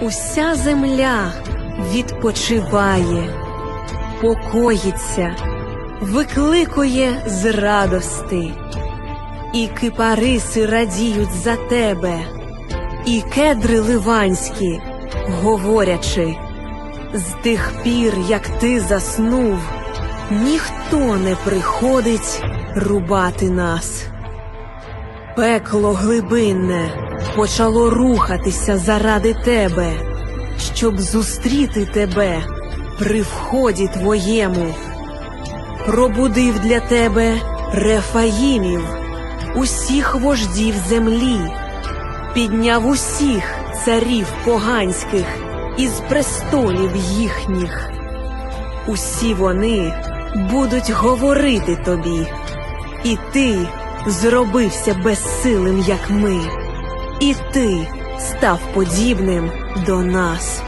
Уся земля відпочиває, покоїться, викликує з радости, і кипариси радіють за тебе, і кедри ливанські, говорячи, з тих пір, як ти заснув, ніхто не приходить рубати нас. Пекло глибинне почало рухатися заради тебе, щоб зустріти тебе при вході твоєму. Пробудив для тебе Рефаїмів, усіх вождів землі, підняв усіх царів поганських із престолів їхніх. Усі вони будуть говорити тобі, і ти зробився безсилим, як ми, і ти став подібним до нас.